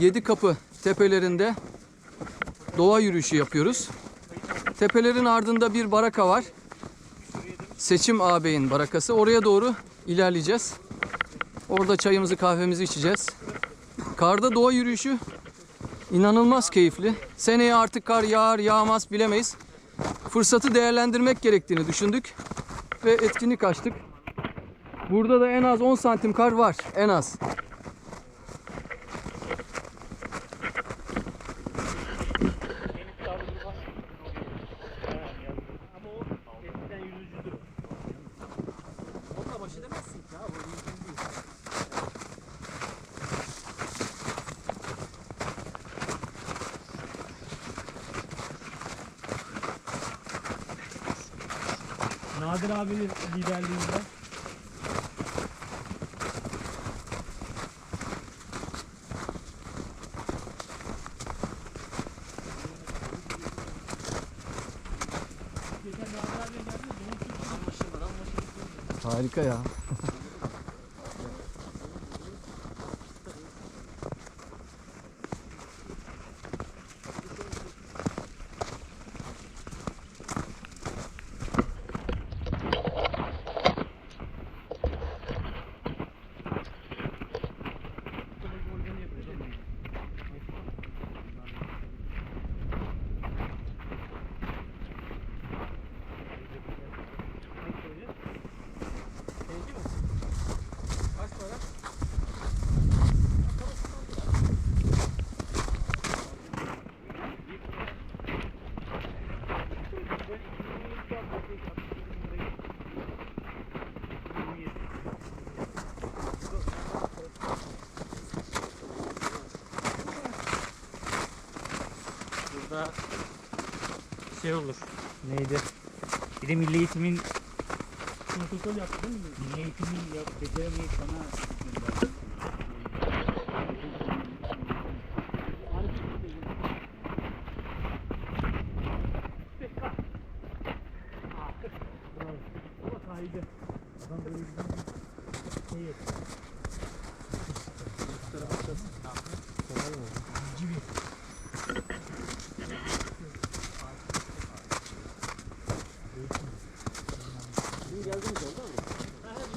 Yedi Kapı tepelerinde doğa yürüyüşü yapıyoruz. Tepelerin ardında bir baraka var. Seçim ağabeyin barakası. Oraya doğru ilerleyeceğiz. Orada çayımızı kahvemizi içeceğiz. Karda doğa yürüyüşü inanılmaz keyifli. Seneye artık kar yağar yağmaz bilemeyiz. Fırsatı değerlendirmek gerektiğini düşündük ve etkinlik açtık. Burada da en az 10 santim kar var. En az. Nadir abinin liderliğinde. Harika ya. Şey olur. Neydi? Bir de milli eğitimin protokol yaptı değil mi? Milli eğitimin yap, beceremeyip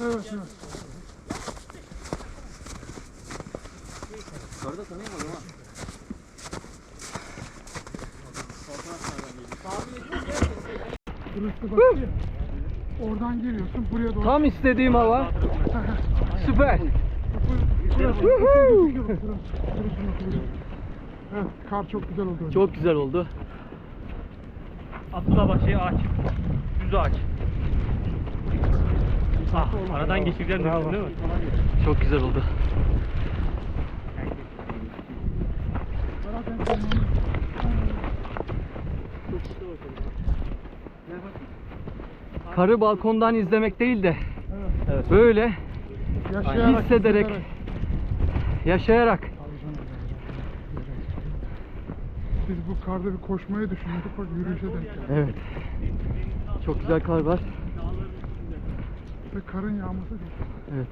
bana Burası bak. Oradan geliyorsun buraya doğru. Tam istediğim hava. Süper. Evet, kar çok güzel oldu. Çok güzel oldu. Abdullah bak şey ağaç. Düz ağaç. Ah, aradan geçireceğim değil mi? Çok güzel oldu. Karı balkondan izlemek değil de Evet. böyle Yaşayarak, hissederek, yaşayarak. Biz bu karda bir koşmayı düşünüyorduk bak yürüyüşe denk geldik. Evet. Çok güzel kar var. Ve karın yağması çok Evet.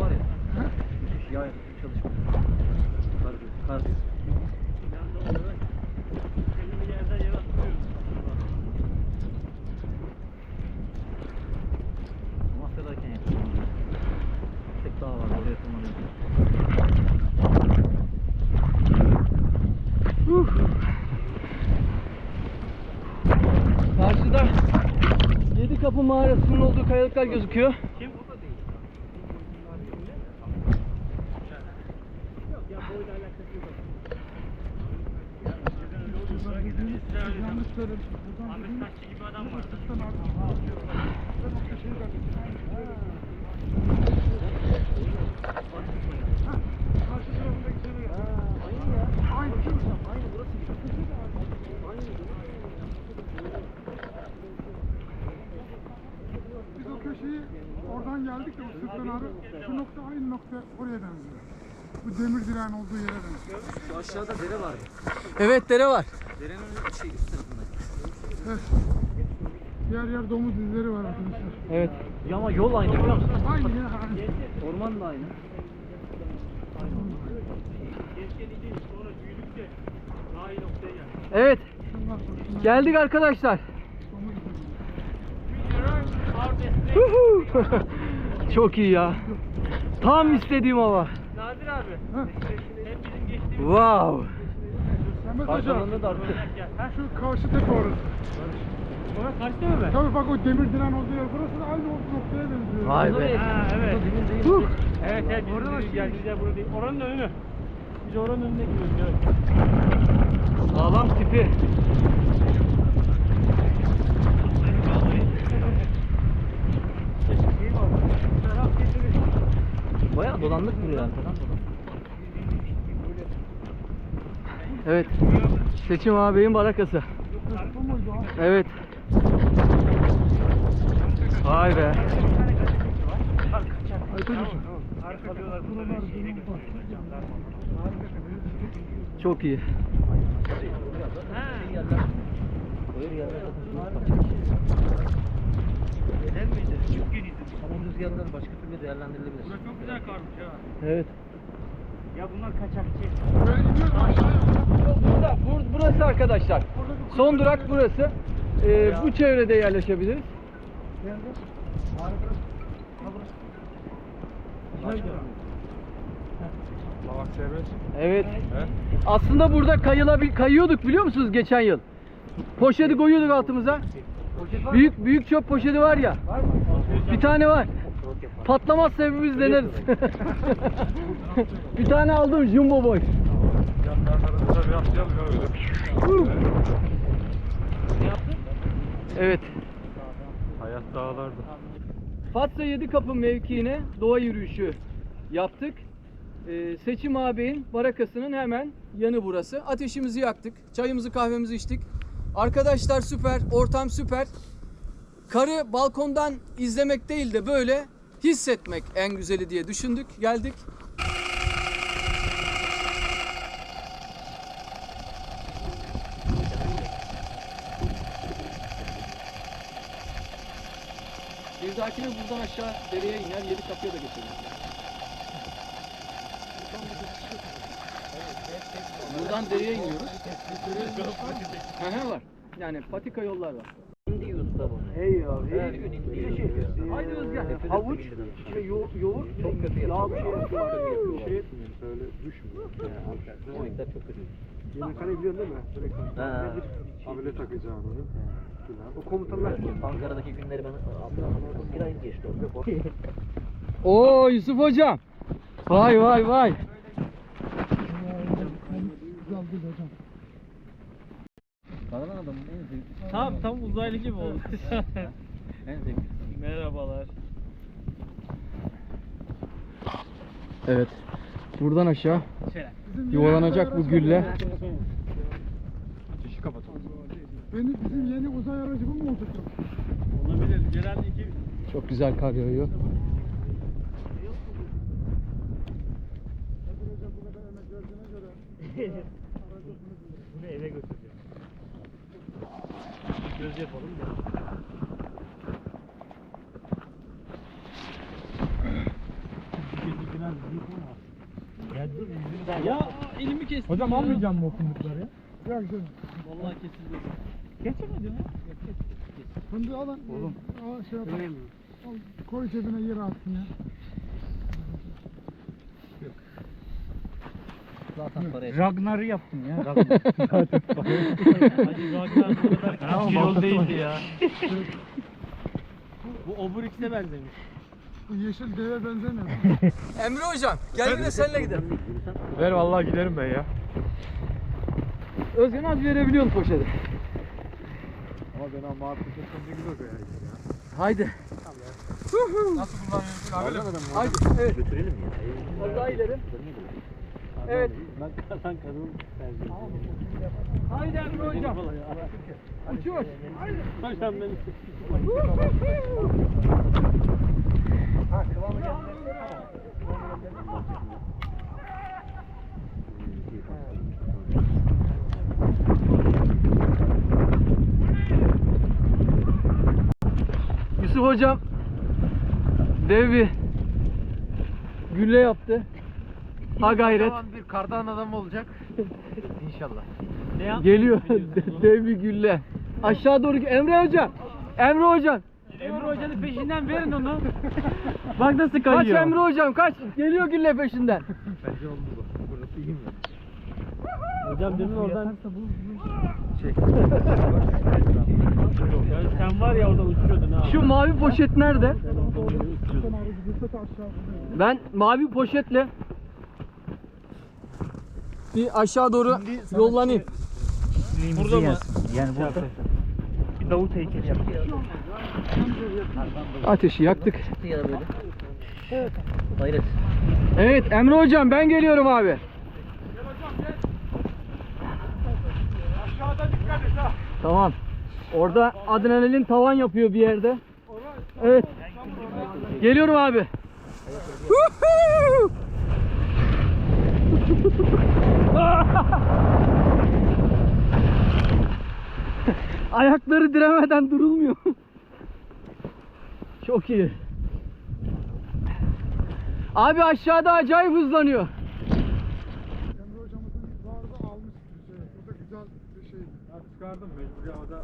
var ya. Ya çalışma. Kar, kar diyor. Amasya'dayken yaptım. Tek dağ var oraya tırmanıyorum. Karşıda Yedi Kapı mağarasının olduğu kayalıklar gözüküyor. yanlış söylemişim. Buradan Ahmet dediğimiz Taşçı gibi adam vardı. Sen artık Ben o köşeyi zannettim. Ha, karşı tarafındaki seni gel. Aynı ya. Aynı şu. Aynı burası gibi. Biz o köşeyi oradan sırttan ağrı. Şu nokta aynı nokta oraya benziyor. Bu demir direğin olduğu yere benziyor. Şu aşağıda dere var. Evet dere var. Derenin şey üst tarafında. Evet. Yer yer domuz izleri var arkadaşlar. Evet. Ya ama yol aynı biliyor musun? Aynı ya aynı. Orman da aynı. Sonra büyüdükçe daha iyi noktaya geldi. Evet geldik arkadaşlar. Çok iyi ya. Tam istediğim hava. Nadir abi. Hep bizim geçtiğimiz Wow. Mehmet Hoca. Arkalarında da artık. gel. Ha? Şu karşı tepe orası. Orası kaçtı mı be? Tabii bak o demir diren olduğu yer. Burası da aynı o noktaya benziyor. Vay be. Ha evet. Huh. Evet evet. Orada da yer burada değil. Oranın önü. Biz oranın önüne gidiyoruz evet. Sağlam tipi. Bayağı dolandık buraya arkadan. Evet. Seçim ağabeyin barakası. Evet. Vay be. Çok iyi. Neden miydi? Çok yeniydi. Ama rüzgarlar başka türlü değerlendirilebilir. Burası çok güzel karmış ha. Evet. Ya bunlar kaçakçı. Böyle iniyoruz aşağıya. Burada, bur- burası arkadaşlar. Son durak burası. Ee, bu çevrede yerleşebiliriz. Evet. Aslında burada kayılabil kayıyorduk biliyor musunuz geçen yıl? Poşeti koyuyorduk altımıza. Büyük büyük çöp poşeti var ya. Bir tane var. Patlamazsa hepimiz deneriz. bir tane aldım jumbo boy. Evet. Hayat dağlarda. Fatsa Yedi Kapı mevkiine doğa yürüyüşü yaptık. Ee, Seçim ağabeyin barakasının hemen yanı burası. Ateşimizi yaktık, çayımızı kahvemizi içtik. Arkadaşlar süper, ortam süper. Karı balkondan izlemek değil de böyle hissetmek en güzeli diye düşündük, geldik. Bir dahakine buradan aşağı dereye iner, yedi kapıya da geçeriz. Buradan dereye iniyoruz. Hı hı var. Yani patika yollar var. Hindi usta bu. Hey abi. Her gün indi. Haydi Özgen. Nefret Havuç, işte yo- yoğurt, Çok kötü yağ bir şey yapıyorlar. Şey Böyle düşmüyor. Yani Yemekler çok kötü. Yemekhanı biliyorsun değil mi? Böyle Ha. hamile takacağını onu. O komutanlar Ankara'daki günleri ben bir ay geçti orada. Oo Yusuf hocam. Vay vay vay. Güzel değil hocam. Kalan adamın en zevkli. Tam tam uzaylı gibi oldu. En zevkli. Merhabalar. Evet. Buradan aşağı Şöyle. Yuvalanacak bu gülle. ateşi kapatalım. Benim, bizim yeni uzay aracı bu mu olacak? Olabilir. Gelen iki Çok güzel kar yağıyor. Göz yapalım da. Ya elimi kestim. Hocam almayacağım mı o fındıkları ya? Yok canım. Vallahi kesildi. Geçemedi mi? Fındığı alın. Oğlum. Al, şey yapalım. Al, koy cebine yere atsın ya. Zaten paraya. Ragnar'ı yaptım ya. Ragnar. Hadi Ragnar bu kadar kaç yol değildi ya. bu Obrix'e benzemiş. Bu yeşil deve benzemiyor. Emre hocam gel de seninle gidelim. Ver vallahi giderim ben ya. Özgen az verebiliyorsun poşeti. Ama ben ama artık çok güzel bir yani. Haydi. Nasıl kullanıyorsun abi? Haydi. Evet. Götürelim ya. Az daha ileri. Evet. Ben kazan kadın Haydi Emre hocam. Uçuyor. Hocam beni Yusuf hocam dev bir gülle yaptı. Ha gayret. Zaman bir kardan adam olacak. İnşallah. Ne yap? Geliyor dev bir gülle. Aşağı doğru Emre hocam. Emre hocam. Emre Hoca'nın peşinden verin onu. Bak nasıl Kaç kayıyor. Emre hocam kaç. Geliyor gülle peşinden. Bence oldu bu. Burası iyi mi? Hocam demin oradan... Ya sen var ya orada uçuyordun ha. Şu mavi poşet nerede? Ben mavi poşetle bir aşağı doğru yollanayım. Burada mı? Yani burada. Bir Davut heykeli yap. Ateşi yaktık. Hayret. Evet Emre hocam ben geliyorum abi. Tamam. Orada adrenalin tavan yapıyor bir yerde. Evet. Geliyorum abi. Ayakları diremeden durulmuyor. Çok iyi. Abi aşağıda acayip hızlanıyor. Emre hocamızın vardı almış bir şey. O da güzel bir şey. Çıkardım mecbur ya o da